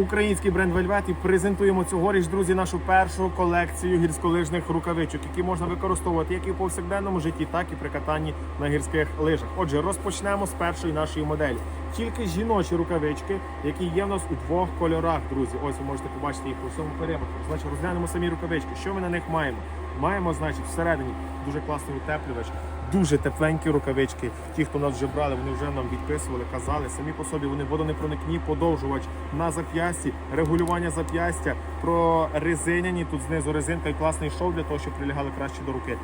український бренд Вельвет і презентуємо цьогоріч, друзі, нашу першу колекцію гірськолижних рукавичок, які можна використовувати як і в повсякденному житті, так і при катанні на гірських лижах. Отже, розпочнемо з першої нашої моделі. Тільки жіночі рукавички, які є в нас у двох кольорах, друзі. Ось ви можете побачити їх по всьому периметру. Значить, розглянемо самі рукавички. Що ми на них маємо? Маємо, значить, всередині дуже класний утеплювач, дуже тепленькі рукавички. Ті, хто нас вже брали, вони вже нам відписували, казали. Самі по собі вони водонепроникні, подовжувач на зап'ясті, регулювання зап'ястя, прорезиняні. Тут знизу резинка і класний шов для того, щоб прилягали краще до руки.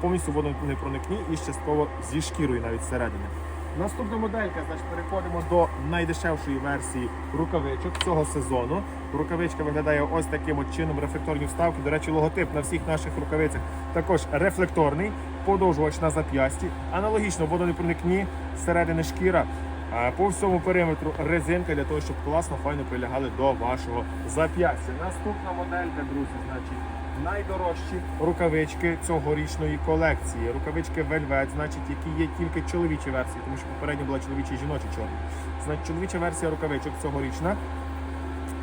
Повністю водонепроникні і частково зі шкірою навіть зсередини. Наступна моделька, значить, переходимо до найдешевшої версії рукавичок цього сезону. Рукавичка виглядає ось таким от чином рефлекторні вставки. До речі, логотип на всіх наших рукавицях також рефлекторний, подовжувач на зап'ясті. Аналогічно водонепроникні, зсередини шкіра. По всьому периметру резинка для того, щоб класно, файно прилягали до вашого зап'ястя. Наступна моделька, друзі, значить. Найдорожчі рукавички цьогорічної колекції. Рукавички Velvet, значить, які є тільки чоловічі версії, тому що попередньо була чоловіча і жіноча чорна. Значить, чоловіча версія рукавичок цьогорічна,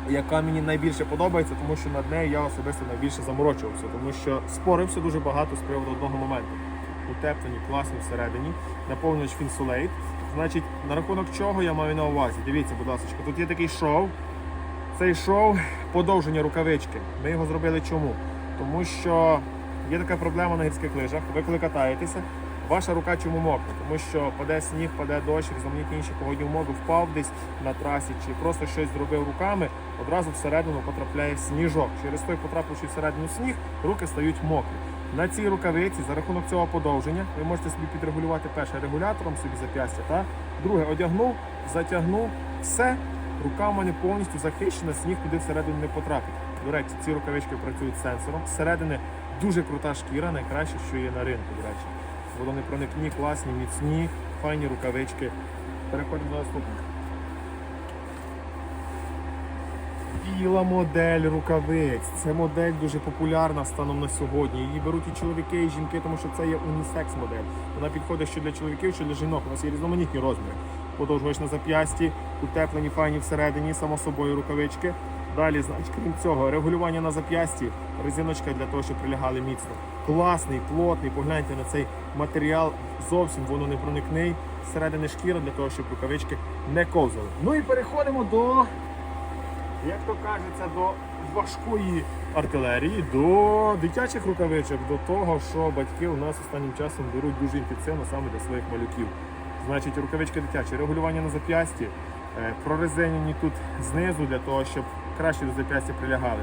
яка мені найбільше подобається, тому що над нею я особисто найбільше заморочувався, тому що спорився дуже багато з приводу одного моменту. Утеплені, класні всередині, наповнювач Finsulate. Значить, на рахунок чого я маю на увазі? Дивіться, будь ласка, тут є такий шов. Цей шов подовження рукавички. Ми його зробили чому? Тому що є така проблема на гірських лижах. Ви коли катаєтеся, ваша рука чому мокне? Тому що паде сніг, паде дощ, різноманітні інші погодні умови, впав десь на трасі чи просто щось зробив руками, одразу всередину потрапляє сніжок. Через той, потрапивши всередину сніг, руки стають мокрі. На цій рукавиці за рахунок цього подовження ви можете собі підрегулювати перше регулятором собі зап'ястя, та друге одягнув, затягнув, все. Рука в мене повністю захищена, сніг туди всередину не потрапить. До речі, ці рукавички працюють сенсором. Зсередини дуже крута шкіра, найкраще, що є на ринку, до речі. Водонепроникні, класні, міцні, файні рукавички. Переходимо до наступних. Біла модель рукавиць. Це модель дуже популярна станом на сьогодні. Її беруть і чоловіки, і жінки, тому що це є унісекс модель. Вона підходить що для чоловіків, що для жінок. У нас є різноманітні розміри. Подовжувач на зап'ясті, утеплені файні всередині, само собою рукавички. Далі, значить, крім цього, регулювання на зап'ясті, резиночка для того, щоб прилягали міцно. Класний, плотний. Погляньте на цей матеріал. Зовсім воно не проникний. Зсередини шкіра для того, щоб рукавички не ковзали. Ну і переходимо до як то кажеться, до важкої артилерії, до дитячих рукавичок, до того, що батьки у нас останнім часом беруть дуже інтенсивно саме для своїх малюків. Значить, рукавички дитячі, регулювання на зап'ясті, е, прорезинені тут знизу для того, щоб краще до зап'ястя прилягали.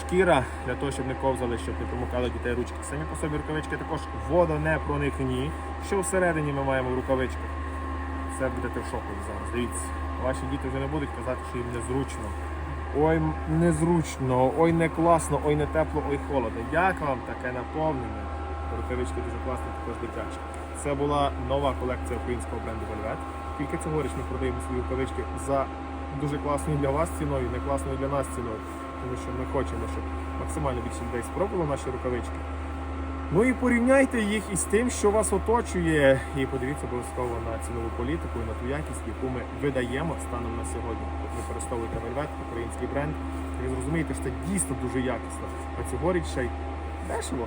Шкіра для того, щоб не ковзали, щоб не промокали дітей ручки. Самі по собі рукавички також водонепроникні. Що всередині ми маємо в рукавичках? Це будете в шоку зараз. Дивіться. Ваші діти вже не будуть казати, що їм незручно. Ой, незручно, ой, не класно, ой, не тепло, ой, холодно. Як вам таке наповнення? Рукавички дуже класні, також дитячі. Це була нова колекція українського бренду Velvet. Тільки цьогоріч ми продаємо свої рукавички за дуже класною для вас ціною, не класною для нас ціною. Тому що ми хочемо, щоб максимально більше людей спробувало наші рукавички. Ну і порівняйте їх із тим, що вас оточує, і подивіться обов'язково на цінову політику і на ту якість, яку ми видаємо станом на сьогодні. От використовуєте вельвет, український бренд. Ви зрозумієте, що це дійсно дуже якісно. А цьогоріч ще й дешево.